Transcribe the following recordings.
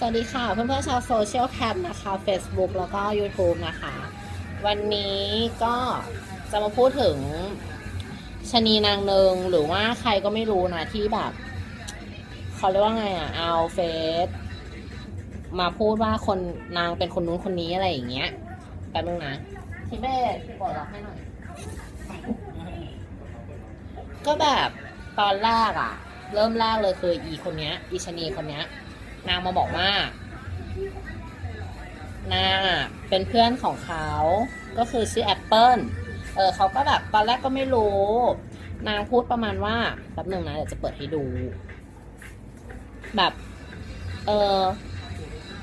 สวัสดีค่ะ เพื่อนๆชาวโซเชียลแคมนะคะ Facebook แล้วก็ YouTube นะคะ วันนี้ก็จะมาพูดถึงชะนีนางหนึ่งหรือว่าใครก็ไม่รู้นะที่แบบเขาเรียกว่าไงอะเอาเฟซมาพูดว่าคนนางเป็นคนนู้นคนนี้อะไรอย่างเงี้ยแป๊บนึงนะพี่เบ้ปลดล็อกให้หน่อย ก็แบบตอนแรกอะ เริ่มแรกเลยคืออีคนเนี้ย อีชะนีคนเนี้ย นางมาบอกว่านางเป็นเพื่อนของเขา ก็คือชื่อแอปเปิลเออเขาก็แบบตอนแรกก็ไม่รู้ นางพูดประมาณว่าแป๊บหนึ่งนะเดี๋ยวจะเปิดให้ดู แบบ เออ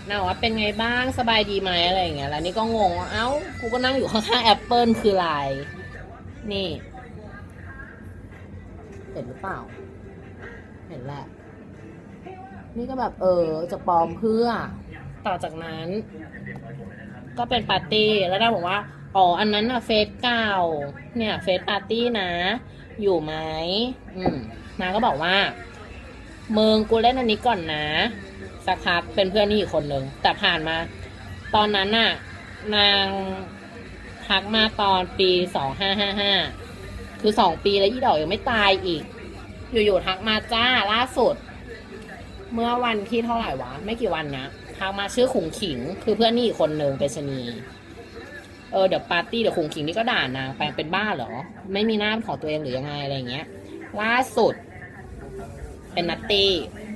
นางว่าเป็นไงบ้างสบายดีไหมอะไรอย่างเงี้ยแล้วนี่ก็งงว่าเอ้ากูก็นั่งอยู่ข้างๆแอปเปิลคืออะไรนี่ เห็นหรือเปล่า เห็นแหละ นี่ก็แบบเออจะปลอมเพื่อ ต่อจากนั้น ก็เป็นปาร์ตี้แล้วนางบอกว่าอ๋ออันนั้นอะเฟซเก่า เนี่ยเฟซปาร์ตี้นะ อยู่ไหมอืมนางก็บอกว่าเมืองกูเล่นอันนี้ก่อนนะ สักพักเป็นเพื่อนนี่อีกคนนึงแต่ผ่านมา ตอนนั้นน่ะ นางทักมาตอนปีสองห้าห้าห้าคือสองปีแล้วยี่ดอกยังไม่ตายอีก อยู่ๆทักมาจ้าล่าสุด เมื่อวันที่เท่าไหร่วะ ไม่กี่วันนะทักมาชื่อขุงขิง คือเพื่อนนี่อีกคนนึงเป็นชนีเออเดี๋ยวปาร์ตี้เดี๋ยวขุงขิงนี่ก็ด่านางแปลงเป็นบ้าเหรอ ไม่มีหน้าเป็นของตัวเองหรือยังไงอะไรเงี้ย ล่าสุด เป็นนัตตี้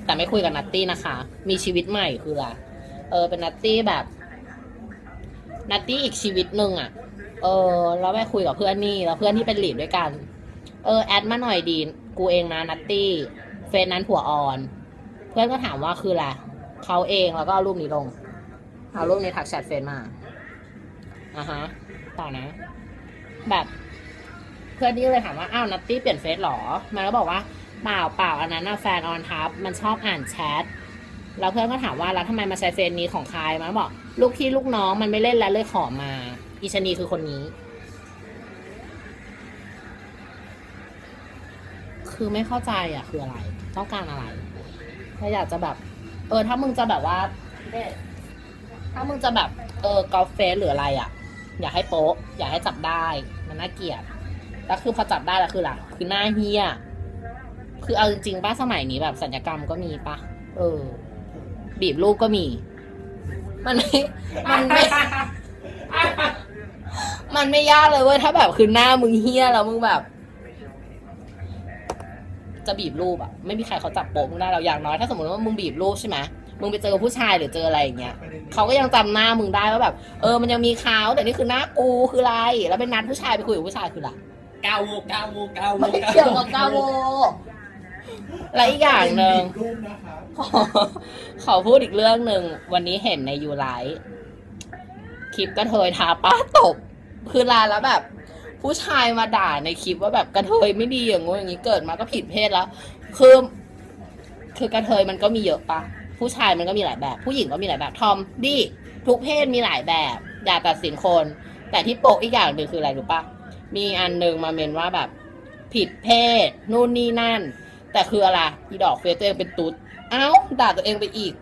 แต่ไม่คุยกับนัตตี้นะคะ มีชีวิตใหม่คืออะไรเออ เป็นนัตตี้แบบนัตตี้อีกชีวิตหนึ่งอะ่ะ เออแล้วไปคุยกับเพื่อนนี่แล้วเพื่อนที่เป็นหลีดด้วยกัน เออแอดมาหน่อยดี กูเองนะนัตตี้เฟซนั้นผัวออน เพื่อนก็ถามว่าคืออะไรเขาเองแล้วก็เอารูปนี้ลง เอารูปนี้ทักแชทเฟซมาอะฮะต่อนะ แบบเพื่อนนี่เลยถามว่าอ้าวนัตตี้เปลี่ยนเฟซหรอ มันก็บอกว่าเปล่าเปล่าอันนั้นนะแฟนออนทับมันชอบอ่านแชทแล้วเพื่อนก็ถามว่าแล้วทำไมมาใช้เฟซนี้ของใครมันบอก ลูกพี่ลูกน้องมันไม่เล่นแล้วเลยขอมาอีชนีคือคนนี้ คือไม่เข้าใจอะคืออะไร ต้องการอะไร ถ้าอยากจะแบบ เออ ถ้ามึงจะแบบว่าถ้ามึงจะแบบ เออกอล์ฟเฟสหรืออะไรอะ อยากให้โป๊ะ อยากให้จับได้ มันน่าเกลียดแล้วคือพอจับได้แล้วคือหลังคือหน้าเฮียคือเอาจริงๆป้าสมัยนี้แบบสัญญกรรมก็มีปะเออ บีบรูปก็มี มันไม่มันไม่มันไม่ยากเลยเว้ยถ้าแบบคือหน้ามึงเฮี้ยแล้วมึงแบบ จะบีบรูปอะไม่มีใครเขาจับโป๊ะมึงได้เราอย่างน้อยถ้าสมมติว่ามึงบีบรูปใช่ไหมมึงไปเจอผู้ชายหรือเจออะไรอย่างเงี้ยเขาก็ยังจำหน้ามึงได้ว่าแบบ เออมันยังมีเขาแต่นี่คือหน้ากูคืออะไร แล้วเป็นนัดผู้ชายไปคุยกับผู้ชายคืออะไรกาโวกาโวกาโวไม่เกี่ยวกับกาโวและอีกอย่างหนึ่งรูปนะครับขอขอพูดอีกเรื่องหนึ่งวันนี้เห็นในยูไลท์คลิปกระเทยทาป้าตบ คือลาแล้วแบบ ผู้ชายมาด่าในคลิปว่าแบบกระเทยไม่ดีอย่างงู้อย่างนี้เกิดมาก็ผิดเพศแล้ว คือคือกระเทยมันก็มีเยอะปะผู้ชายมันก็มีหลายแบบ ผู้หญิงก็มีหลายแบบทอมดีทุกเพศมีหลายแบบ อย่าตัดสินคน แต่ที่โปะอีกอย่างหนึ่งคืออะไรรู้ปะมีอันหนึ่งมาเมนว่าแบบผิดเพศนู่นนี่นั่น แต่คืออะไรอีดอกเฟซตัวเองเป็นตุ๊ดเอ้าด่าตัวเองไปอีก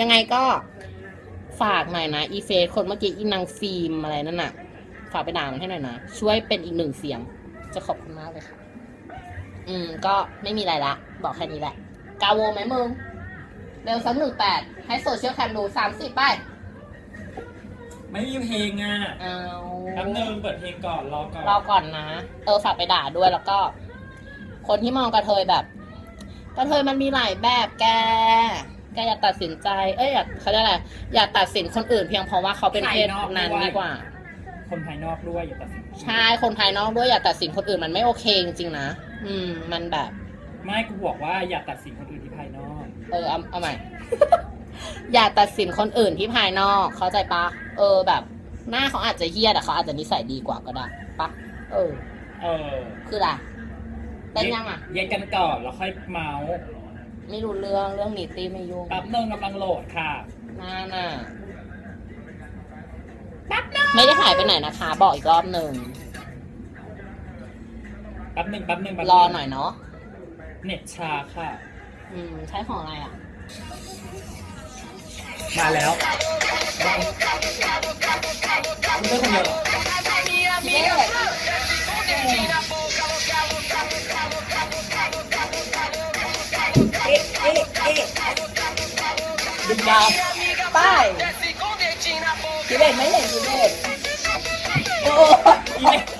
ยังไงก็ฝากหน่อยนะ อีเฟซคนเมื่อกี้อีนางฟิล์มอะไรนั่นน่ะ ฝากไปด่ามันให้หน่อยนะ ช่วยเป็นอีกหนึ่งเสียง จะขอบคุณมากเลยค่ะ อืม ก็ไม่มีอะไรละ บอกแค่นี้แหละ กาโวไหมมึง เร็วสักหนึ่งแปดให้โซเชียลแคมดูสามสิบไปไม่มีเพลงอะเอาแป๊บนึงเปิดเพลงก่อนรอก่อนรอก่อนนะ เออฝากไปด่าด้วยแล้วก็ คนที่มองกระเทยแบบ กระเทยมันมีหลายแบบแกแกอย่าตัดสินใจ เอ้ยอย่าเขาเรียกอะไรอย่าตัดสินคนอื่นเพียงเพราะว่าเขาเป็นเพศนั้นดีกว่า คนภายนอกด้วยอย่าตัดสินใช่คนภายนอกด้วยอย่าตัดสินคนอื่นมันไม่โอเคจริงๆนะ อืม มันแบบ ไม่กูบอกว่าอย่าตัดสินคนอื่นที่ภายนอก เออเอาเอาใหม่ อย่าตัดสินคนอื่นที่ภายนอก เข้าใจปะเออแบบ หน้าเขาอาจจะเฮี้ยแต่เขาอาจจะนิสัยดีกว่าก็ได้ปะเออ เออ คืออะไรเต้นยังอะแยกกันก่อนแล้วค่อยเมาส์ไม่รู้เรื่องเรื่องนิตี้ไม่ยุ่งแป๊บนึงกำลังโหลดค่ะน่าน่ะ ไม่ได้หายไปไหนนะคะ บอกอีกรอบหนึ่งแป๊บนึงแป๊บนึงแป๊บรอหน่อยเนาะเน็ตชาค่ะ อืม ใช้ของอะไรอะ มาแล้วคุณเลือกคนเดียวเหรอเอ๊ะเอ๊ะเอ๊ะดึงยาวป้ายคิดเด็ดไห มเห็นคิดเด็ดโอ้อีเม